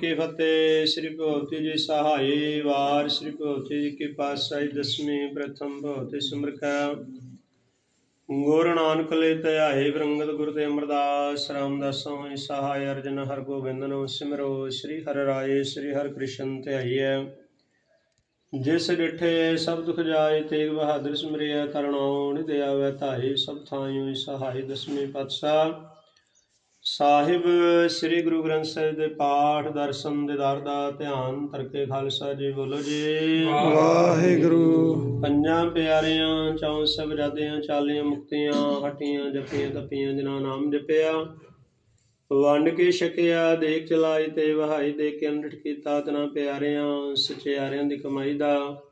ਕੀ ਫਤਿਹ, ਸ੍ਰੀ ਭਗਵਤੀ ਜੀ ਸਹਾਈ ਵਾਰ, ਸ੍ਰੀ ਭਗਵਤੀ ਜੀ ਕੀ ਪਾਤਸ਼ਾਹੀ, ਦਸਵੀਂ ਪ੍ਰਥਮ ਭਗਵਤੀ ਸਿਮਰਕਾ ਗੁਰੂ ਨਾਨਕ ਲੈ ਧਿਆਏ ਬ੍ਰੰਗਤ ਗੁਰ ਤੇ ਅਮਰਦਾਸ, ਰਾਮਦਾਸੋਂ ਸਹਾਇ ਅਰਜਨ ਹਰ ਗੋਬਿੰਦਨੋ ਸਿਮਰੋ, ਸ੍ਰੀ ਹਰਿ ਰਾਏ, ਸ੍ਰੀ ਹਰਿ ਕ੍ਰਿਸ਼ਨ ਧਿਆਈਐ ਜਿਸ ਡਿਠੇ ਸਭ ਦੁਖ ਜਾਏ, ਤੇਗ ਬਹਾਦਰ ਸਿਮਰਿਆ ਕਰਣੋ ਨਿਦੇ ਧਾਈ ਸਭ ਥਾਈਂ ਸਹਾਈ, ਦਸਵੀਂ ਪਾਤਸ਼ਾਹ। ਸਾਹਿਬ ਸ੍ਰੀ ਗੁਰੂ ਗ੍ਰੰਥ ਸਾਹਿਬ ਦੇ ਪਾਠ ਦਰਸ਼ਨ ਦਿਦਾਰ ਦਾ ਧਿਆਨ ਤਰਕੇ ਖਾਲਸਾ ਜੀ ਬੋਲੋ ਜੀ। ਵਾਹਿਗੁਰੂ। ਪੰਜਾਂ ਪਿਆਰਿਆਂ ਚੌਂ ਸਬਜਾਦਿਆਂ ਚਾਲੀਆਂ ਮੁਕਤੀਆਂ ਹਟੀਆਂ ਜਪੀਆਂ ਤਪੀਆਂ ਜਿਨ੍ਹਾਂ ਨਾਮ ਜਪਿਆ। ਵੰਡ ਕੇ ਛਕਿਆ ਦੇਖ ਚਲਾਈ ਤੇ ਵਹਾਈ ਦੇ ਕੇ ਅੰਡਟ ਕੀਤਾ ਤਨਾ ਪਿਆਰਿਆਂ ਸਚਿਆਰਿਆਂ ਦੀ ਕਮਾਈ ਦਾ।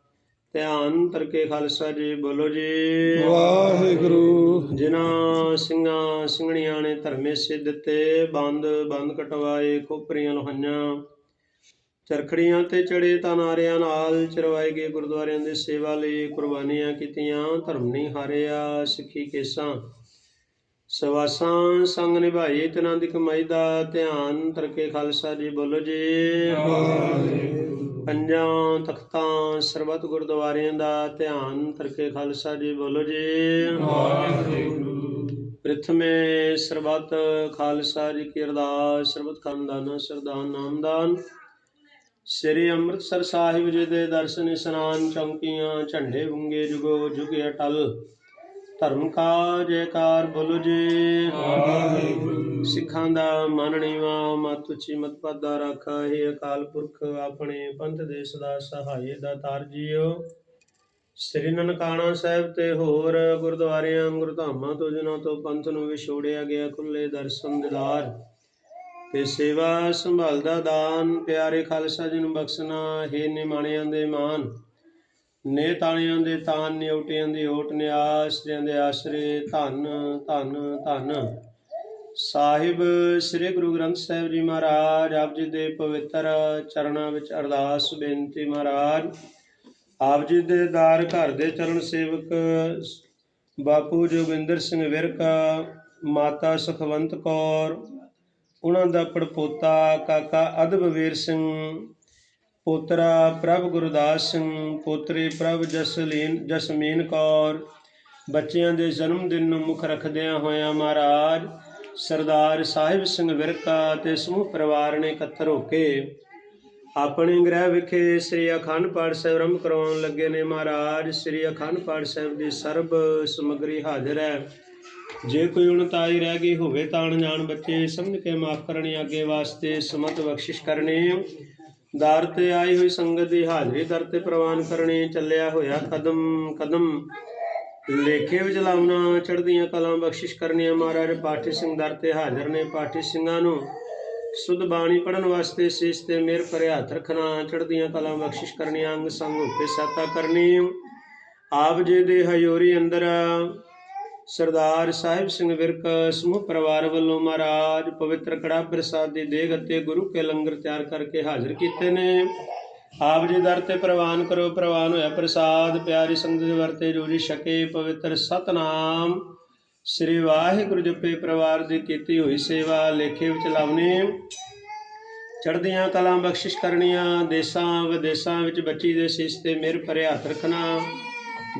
ਧਿਆਨ ਤਰਕੇ ਖਾਲਸਾ ਜੀ ਬੋਲੋ ਜੀ। ਵਾਹਿਗੁਰੂ। ਜਿਨ੍ਹਾਂ ਸਿੰਘਾਂ ਸਿੰਘਣੀਆਂ ਨੇ ਧਰਮੇ ਸੇ ਦਿੱਤੇ ਬੰਦ ਬੰਦ ਕਟਵਾਏ ਖੋਪਰੀਆਂ ਲੋਹਾਈਆਂ ਚਰਖੜੀਆਂ ਤੇ ਚੜੇ ਤਾਂ ਨਾਰਿਆਂ ਨਾਲ ਚਰਵਾਏ ਗਏ ਗੁਰਦੁਆਰਿਆਂ ਦੇ ਸੇਵਾ ਲਈ ਕੁਰਬਾਨੀਆਂ ਕੀਤੀਆਂ ਧਰਮ ਨਹੀਂ ਹਾਰਿਆ ਸਿੱਖੀ ਕੇਸਾਂ। ਸਵਾਸਾਂ ਸੰਗ ਨਿਭਾਈ ਤਨਾਂ ਦੀ ਕਮਾਈ ਦਾ ਧਿਆਨ ਤਰਕੇ ਖਾਲਸਾ ਜੀ ਬੋਲੋ ਜੀ। ਪੰਜਾਂ ਤਖਤਾਂ ਸਰਬੱਤ ਗੁਰਦੁਆਰਿਆਂ ਦਾ ਧਿਆਨ ਕਰਕੇ ਖਾਲਸਾ ਜੀ ਬੋਲੋ ਜੀ। ਪ੍ਰਥਮੇ ਸਰਬੱਤ ਖਾਲਸਾ ਜੀ ਕੀ ਅਰਦਾਸ, ਸਰਬੱਤ ਖਾਨਦਾਨਾ ਸਰਦਾਨ ਨਾਮਦਾਨ। ਸ੍ਰੀ ਅੰਮ੍ਰਿਤਸਰ ਸਾਹਿਬ ਜੀ ਦੇ ਦਰਸ਼ਨ ਇਸ਼ਨਾਨ ਚੌਂਕੀਆਂ, ਝੰਡੇ ਬੁੰਗੇ ਜੁਗੋ ਜੁਗ ਅਟਲ ਧਰਮ ਕਾ ਜੈਕਾਰ ਬੋਲੋ ਜੀ। ਸਿੱਖਾਂ ਦਾ ਮਨ ਮਤ ਉੱਚੀ ਮਤ ਪਾਦਾ ਰਾਖਾ। ਹੈ ਅਕਾਲ ਪੁਰਖ, ਆਪਣੇ ਪੰਥ ਦੇ ਸਦਾ ਸਹਾਈ ਦਾ ਤਾਰ ਜੀਓ। ਸ੍ਰੀ ਨਨਕਾਣਾ ਸਾਹਿਬ ਤੇ ਹੋਰ ਗੁਰਦੁਆਰਿਆਂ, ਗੁਰਧਾਮਾਂ ਤੋਂ ਜਿਨ੍ਹਾਂ ਤੋਂ ਪੰਥ ਨੂੰ ਵਿਛੋੜਿਆ ਗਿਆ ਖੁੱਲੇ ਦਰਸ਼ਨ ਦਿਦਾਰ ਤੇ ਸੇਵਾ ਸੰਭਾਲ ਦਾ ਦਾਨ, ਪਿਆਰੇ ਖਾਲਸਾ ਜੀ ਨੂੰ ਬਖਸ਼ਣਾ, ਹੈ ਨਿਮਾਣਿਆਂ ਦੇ ਮਾਨ। ਨੇ ਤਾਣਿਆਂ ਦੇ ਤਾਨ ਨਿਉਟਿਆਂ ਦੀ ਓਟ ਨਿਆਸ ਦੇ ਆਸਰੇ, ਧੰਨ ਧੰਨ ਧੰਨ। ਸਾਹਿਬ ਸ੍ਰੀ ਗੁਰੂ ਗ੍ਰੰਥ ਸਾਹਿਬ ਜੀ ਮਹਾਰਾਜ, ਆਪ ਜੀ ਦੇ ਪਵਿੱਤਰ ਚਰਨਾਂ ਵਿੱਚ ਅਰਦਾਸ ਬੇਨਤੀ ਮਹਾਰਾਜ। ਆਪ ਜੀ ਦੇ ਦਾਰ ਘਰ ਦੇ ਚਰਨ ਸੇਵਕ ਬਾਪੂ ਜੋਗਿੰਦਰ ਸਿੰਘ ਵਿਰਕ, ਮਾਤਾ ਸੁਖਵੰਤ ਕੌਰ, ਉਹਨਾਂ ਦਾ ਪੜਪੋਤਾ ਕਾਕਾ ਅਦਬਵੀਰ ਸਿੰਘ ਪੋਤਰਾ ਪ੍ਰਭ ਗੁਰਦਾਸ ਸਿੰਘ, ਪੋਤਰੀ ਪ੍ਰਭ ਜਸਲੀਨ, ਜਸਮੀਨ ਕੌਰ, ਬੱਚਿਆਂ ਦੇ ਜਨਮ ਦਿਨ ਨੂੰ ਮੁੱਖ ਰੱਖਦਿਆਂ ਹੋਇਆਂ ਮਹਾਰਾਜ ਸਰਦਾਰ ਸਾਹਿਬ ਸਿੰਘ ਵਿਰਕਾ ਤੇ ਸਮੂਹ ਪਰਿਵਾਰ ਨੇ ਇਕੱਤਰ ਹੋ ਕੇ ਆਪਣੇ ਗ੍ਰਹਿ ਵਿਖੇ ਸ੍ਰੀ ਅਖੰਡ ਪਾਠ ਸਾਹਿਬ ਆਰੰਭ ਕਰਵਾਉਣ ਲੱਗੇ ਨੇ ਮਹਾਰਾਜ। ਸ੍ਰੀ ਅਖੰਡ ਪਾਠ ਸਾਹਿਬ ਦੀ ਸਰਬ ਸਮਗਰੀ ਹਾਜ਼ਰ ਹੈ। ਜੇ ਕੋਈ ਉਣਤਾਈ ਰਹਿ ਗਈ ਹੋਵੇ ਤਾਂ ਅਣਜਾਣ ਬੱਚੇ ਸਮਝ ਕੇ ਮਾਫ ਕਰਨੀ, ਅੱਗੇ ਵਾਸਤੇ ਸਮਤ ਬਖਸ਼ਿਸ਼ ਕਰਨੀ। ਦਰ ਤੇ ਆਈ ਹੋਈ ਸੰਗਤ ਦੀ ਹਾਜ਼ਰੀ ਦਰ ਤੇ ਪ੍ਰਵਾਨ ਕਰਨੀ ਚੱਲਿਆ ਹੋਇਆ ਕਦਮ ਕਦਮ। ਲੇਖੇ ਵਿੱਚ ਲਾਉਣਾ ਚੜ੍ਹਦੀਆਂ ਕਲਾਂ ਬਖਸ਼ਿਸ਼ ਕਰਨੀਆਂ ਮਹਾਰਾਜ, ਪਾਠੀ ਸਿੰਘ ਦਰ ਤੇ ਹਾਜ਼ਰ ਨੇ ਪਾਠੀ ਸਿੰਘਾਂ ਨੂੰ। ਸੁਧ ਬਾਣੀ ਪੜਨ ਵਾਸਤੇ ਸੀਸ ਤੇ ਮੇਰ ਭਰੇ ਰੱਖਣਾ, ਚੜ੍ਹਦੀਆਂ ਕਲਾਂ ਬਖਸ਼ਿਸ਼ ਕਰਨੀਆਂ, ਅੰਗ ਸੰਗ ਉੱਤੇ ਸਾਤਾ ਕਰਨੀ। ਆਪ ਜੀ ਦੇ ਹਯੋਰੀ ਅੰਦਰ ਸਰਦਾਰ ਸਾਹਿਬ ਸਿੰਘ ਵਿਰਕ ਸਮੂਹ ਪਰਿਵਾਰ ਵੱਲੋਂ ਮਹਾਰਾਜ ਪਵਿੱਤਰ ਕੜਾ ਪ੍ਰਸਾਦ ਦੀ ਦੇਗ ਅਤੇ ਗੁਰੂ ਕੇ ਲੰਗਰ ਤਿਆਰ ਕਰਕੇ ਹਾਜ਼ਰ ਕੀਤੇ ਨੇ। ਆਪ ਜੀ ਦਰ ਤੇ ਪ੍ਰਵਾਨ ਕਰੋ, ਪ੍ਰਵਾਨ ਹੋਇਆ ਪ੍ਰਸਾਦ, ਪਿਆਰੀ ਸੰਗਤ ਦੇ ਵਰਤੇ ਜੋ ਜੀ ਛਕੇ, ਪਵਿੱਤਰ ਸਤਨਾਮ। ਸ੍ਰੀ ਵਾਹਿਗੁਰੂ ਜਪੇ ਪਰਿਵਾਰ ਦੀ ਕੀਤੀ ਹੋਈ ਸੇਵਾ ਲੇਖੇ ਵਿੱਚ ਲਾਉਣੀ। ਚੜ੍ਹਦੀਆਂ ਕਲਾਂ ਬਖਸ਼ਿਸ਼ ਕਰਨੀਆਂ, ਦੇਸਾਂ ਵਿਦੇਸਾਂ ਵਿੱਚ ਬੱਚੀ ਦੇ ਸਿਸ ਤੇ ਮਿਹਰ ਭਰੇ ਹੱਥ ਰੱਖਣਾ।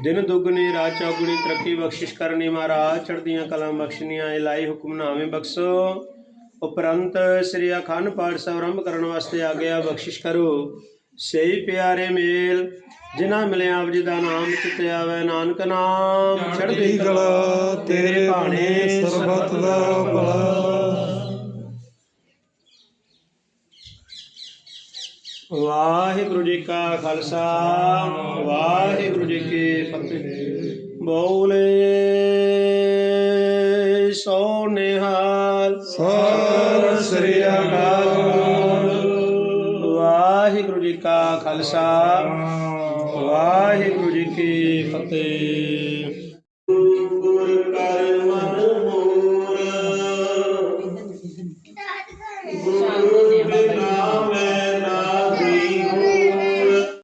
ਦਿਨ ਦੁਗਣੀ ਰਾਤ ਚੌਗੁਣੀ ਤਰੱਕੀ ਬਖਸ਼ਿਸ਼ ਕਰਨੀ ਮਹਾਰਾਜ ਚੜ੍ਹਦੀਆਂ ਕਲਾਂ ਬਖਸ਼ਣੀਆਂ ਇਲਾਈ ਹੁਕਮਨਾਮੇ ਬਖਸ਼ੋ। ਉਪਰੰਤ ਸ੍ਰੀ ਅਖੰਡ ਪਾਠ ਸਾਹਿਬ ਆਰੰਭ ਕਰਨ ਵਾਸਤੇ ਆ ਗਿਆ ਬਖਸ਼ਿਸ਼ ਕਰੋ। ਸਹੀ ਪਿਆਰੇ ਮੇਲ ਜਿਨ੍ਹਾਂ ਮਿਲਿਆ ਆਪ ਜੀ ਦਾ ਨਾਮ ਚਿਤ ਆਵੇ ਨਾਨਕ ਨਾਮ। ਚੜ੍ਹਦੀ ਕਲਾ ਤੇਰੇ ਭਾਣੇ ਸਰਬੱਤ ਦਾ ਭਲਾ। ਵਾਹਿਗੁਰੂ ਜੀ ਕਾ ਖਾਲਸਾ ਵਾਹਿਗੁਰੂ ਜੀ ਕੀ ਫਤਿਹ। ਬੋਲੇ ਸੋ ਨਿਹਾਲ। ਸਤਿ ਸ੍ਰੀ ਅਕਾਲ। ਵਾਹਿਗੁਰੂ ਜੀ ਕਾ ਖਾਲਸਾ ਵਾਹਿਗੁਰੂ ਜੀ ਕੀ ਫਤਿਹ। ਗੁਰ ਕਰਮ